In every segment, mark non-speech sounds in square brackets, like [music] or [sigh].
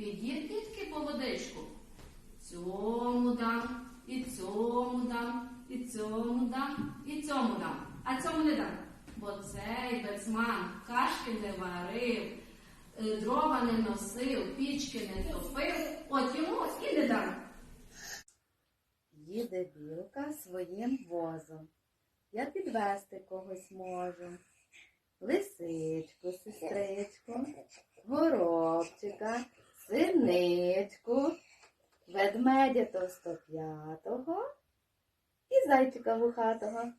Підіть, дітки, по водичку. Цьому дам, і цьому дам, і цьому дам, і цьому дам. А цьому не дам. Бо цей бецман кашки не варив, е, дрова не носив, пічки не топив. От йому і не дам. Їде білка своїм возом. Я підвести когось можу. Лисичку, сестричку, [laughs] горобчика синичку, ведмедя товстоп'ятого і зайчика вухатого.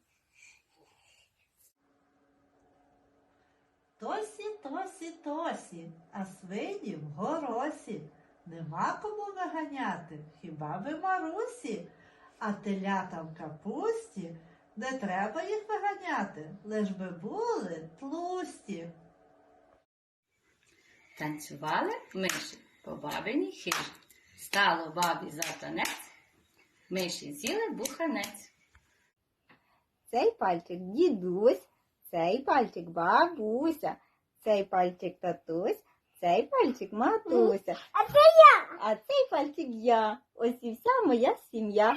Тосі, тосі, тосі, а свині в горосі. Нема кому виганяти, хіба ви Марусі, а телята в капусті, не треба їх виганяти, лиш би були тлусті. Танцювали миші по бабині хижі. Стало бабі за танець, миші з'їли буханець. Цей пальчик дідусь, цей пальчик бабуся, цей пальчик татусь, цей пальчик матуся. А це я. А цей пальчик я. Ось і вся моя сім'я.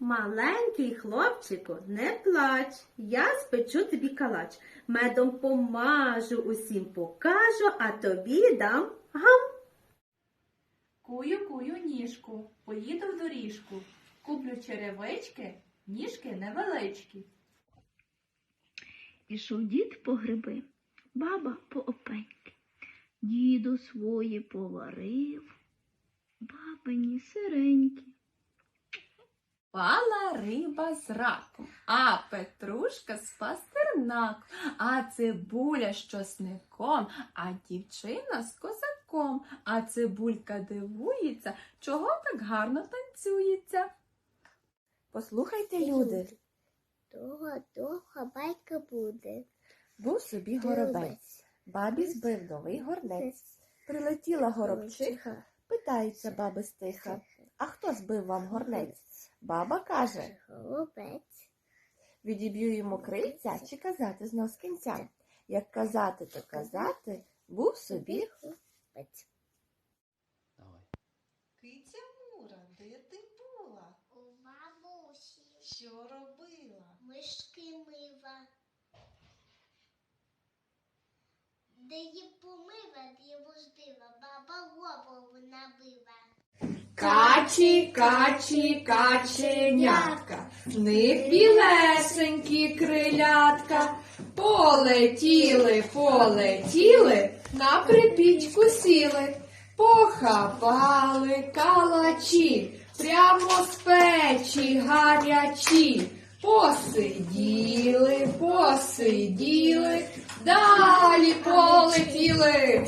Маленький хлопчику, не плач, я спечу тобі калач. Медом помажу, усім покажу, а тобі дам гам. Кую, кую ніжку, поїду в доріжку, куплю черевички, ніжки невеличкі. Пішов дід по гриби, баба по опеньки. Діду свої поварив, бабині сиренькі. Пала риба з раком, а петрушка з пастернаком, а цибуля з чосником, а дівчина з козаком, а цибулька дивується, чого так гарно танцюється. Послухайте, люди, довга байка буде. був собі горобець. Бабі збив новий горнець. Прилетіла горобчиха, питається баби стиха. А хто збив вам горнець? Баба каже, Голубець. відіб'ю йому крильця чи казати знов з кінця. Як казати, то казати, був собі. Голубець. Киця Мура, де ти була? У бабусі Що робила? мишки мива. Де її помива, де вождива, баба голову набила. Качі, качі, каченятка, в крилятка, полетіли, полетіли, на припічку сіли, похапали калачі, прямо з печі гарячі, посиділи, посиділи, далі полетіли.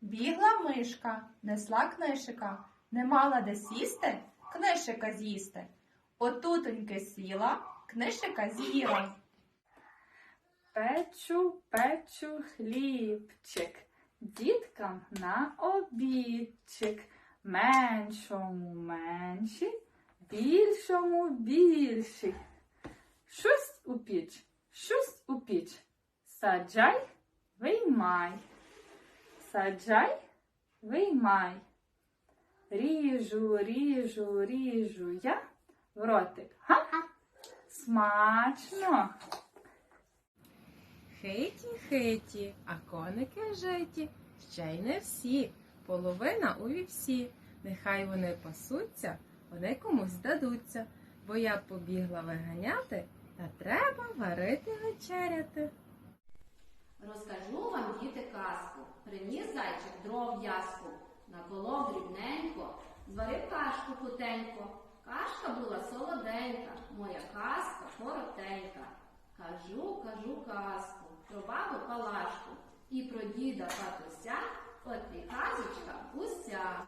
Бігла мишка, несла книжика, не мала де сісти, книжика з'їсти. Отутоньки сіла, книжика з'їла. Печу, печу хлібчик, діткам на обідчик, меншому менший, більшому більший. Щось у піч, щось у піч. Саджай, виймай. Саджай, виймай. Ріжу, ріжу, ріжу я в ротик. Га? Смачно. Хиті, хиті, а коники житі, ще й не всі, половина у вівсі. Нехай вони пасуться, вони комусь здадуться, бо я побігла виганяти, та треба варити вечеряти. Розкажу вам, діти, казку. Приніс зайчик дров яску, наколов дрібненько, зварив кашку хутенько. Кашка була солоденька, моя казка коротенька. Кажу, кажу казку про бабу Палашку і про діда Патуся, от і казочка уся.